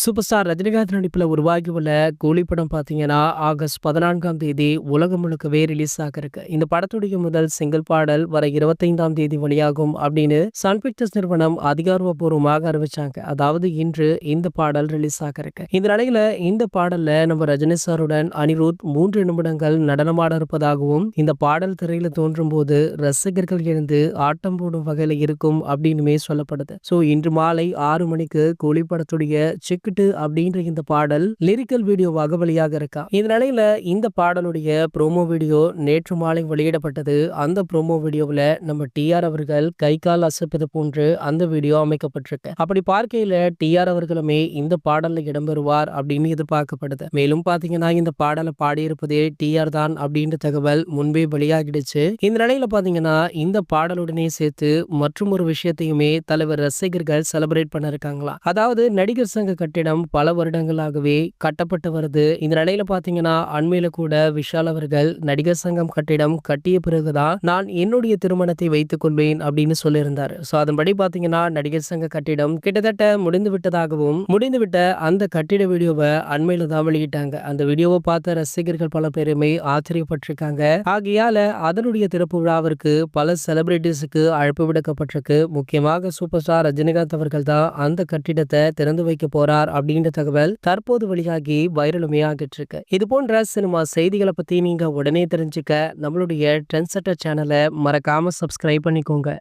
Super star Rajinikanth நடிப்பில் உருவாகியுள்ள கூலி படம் பார்த்தீங்கன்னா ஆகஸ்ட் பதினான்காம் தேதி உலகம் முழுக்கவே ரிலீஸ் ஆகிருக்கு இந்த படத்துடைய முதல் சிங்கிள் பாடல் வர இருபத்தைந்தாம் தேதி வெளியாகும் அப்படின்னு சன் பிக்சர்ஸ் நிறுவனம் அதிகாரப்பூர்வமாக அறிவிச்சாங்க. அதாவது இன்று இந்த பாடல் ரிலீஸ் ஆகிருக்கு இந்த நிலையில இந்த பாடல்ல நம்ம ரஜினி சாருடன் அனிருத் மூன்று நிமிடங்கள் நடனமாட இருப்பதாகவும் இந்த பாடல் திரையில தோன்றும் போது ரசிகர்கள் எழுந்து ஆட்டம் போடும் வகையில் இருக்கும் அப்படின்னுமே சொல்லப்படுது. ஸோ இன்று மாலை ஆறு மணிக்கு கூலி படத்துடைய சிக்கிட்டு அப்படின்ற இந்த பாடல் லிரிக்கல் வீடியோவாக வெளியாக இருக்கா? இந்த நிலையில இந்த பாடலுடைய ப்ரோமோ வீடியோ நேற்று மாலை வெளியிடப்பட்டது. அந்த ப்ரோமோ வீடியோவில் நம்ம டிஆர் அவர்கள் கை கால் அசைப்பது போன்று அந்த வீடியோ அமைக்கப்பட்டிருக்கு. அப்படி பார்க்கையில டிஆர் அவர்களுமே இந்த பாடல்ல இடம்பெறுவார் அப்படின்னு எதிர்பார்க்கப்படுது. மேலும் பாத்தீங்கன்னா இந்த பாடலை பாடியிருப்பதே டிஆர் தான் அப்படின்ற தகவல் முன்பே வெளியாகிடுச்சு. இந்த நிலையில பாத்தீங்கன்னா இந்த பாடலுடனே சேர்த்து மற்றும் ஒரு விஷயத்தையுமே தலைவர் ரசிகர்கள் செலிப்ரேட் பண்ண இருக்காங்களா அதாவது நடிகர் சங்க கட்டிடம் பல வருடங்களாகவே கட்டப்பட்டு வருது. இந்த நிலையில பாத்தீங்கன்னா அண்மையில கூட விஷால் அவர்கள் நடிகர் சங்கம் கட்டிடம் கட்டிய பிறகுதான் நான் என்னுடைய திருமணத்தை வைத்துக் கொள்வேன் அப்படின்னு சொல்லியிருந்தார். ஸோ அதன்படி பாத்தீங்கன்னா நடிகர் சங்க கட்டிடம் கிட்டத்தட்ட முடிந்து விட்டதாகவும் முடிந்துவிட்ட அந்த கட்டிட வீடியோவை அண்மையில தான் வெளியிட்டாங்க. அந்த வீடியோவை பார்த்த ரசிகர்கள் பல பேருமே ஆச்சரியப்பட்டிருக்காங்க. ஆகையால அதனுடைய திறப்பு விழாவிற்கு பல செலிபிரிட்டிஸுக்கு அழைப்பு விடுக்கப்பட்டிருக்கு. முக்கியமாக சூப்பர் ஸ்டார் ரஜினிகாந்த் அவர்கள் தான் அந்த கட்டிடத்தை திறந்து வைக்க போறார். அப்படின்ற தகவல் தற்போது வெளியாகி வைரலுமே ஆகிட்டு இருக்கு. இது போன்ற சினிமா செய்திகளை பத்தி நீங்க உடனே தெரிஞ்சுக்க நம்மளுடைய ட்ரெண்ட் செட்டர் சேனலை மறக்காம சப்ஸ்கிரைப் பண்ணிக்கோங்க.